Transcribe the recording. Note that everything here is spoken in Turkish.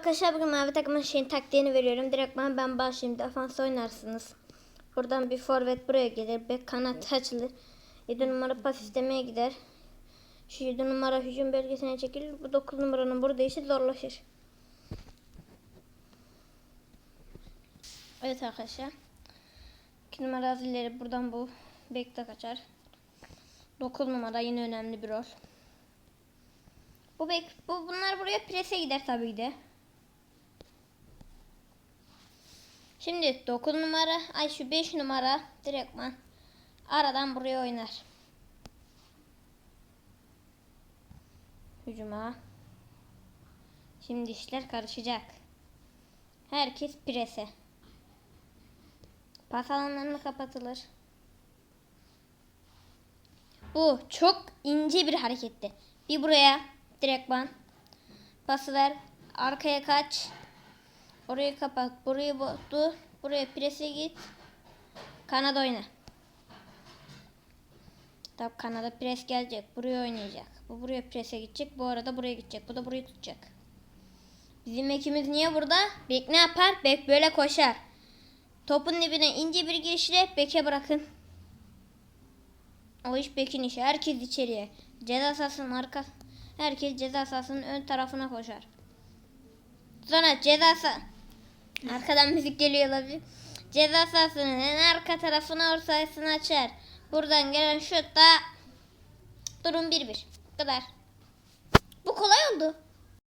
Arkadaşlar bugün mavi takımın şeyin taktiğini veriyorum. Direkt ben, başlayayım. Defans oynarsınız. Buradan bir forvet buraya gelir. Bir kanat açılır. 7 numara pas istemeye gider. Şu 7 numara hücum bölgesine çekilir. Bu 9 numaranın burada işi zorlaşır. Evet arkadaşlar. 2 numara azilleri buradan bu bekte kaçar. 9 numara yine önemli bir rol. Bu bek bu bunlar buraya prese gider tabii de. Şimdi 9 numara ay şu 5 numara direktman aradan buraya oynar. Hücuma. Şimdi işler karışacak. Herkes prese. Pas alanlarını kapatılır. Bu çok ince bir hareketti. Bir buraya direktman pası ver. Arkaya kaç. Orayı kapat. Burayı dur. Buraya prese git. Kanada oyna. Tabi Kanada pres gelecek. Buraya oynayacak. Bu buraya prese gidecek. Bu arada buraya gidecek. Bu da burayı tutacak. Bizim ekimiz niye burada? Bek ne yapar? Bek böyle koşar. Topun dibine ince bir girişle beke bırakın. O iş bekin işi. Herkes içeriye. Ceza sahasının arka. Herkes ceza sahasının ön tarafına koşar. Sonra ceza sah- Arkadan müzik geliyor olabilir. Ceza sahasının en arka tarafına orta sahasını açar. Buradan gelen şut da durum 1-1. Bu kadar. Bu kolay oldu.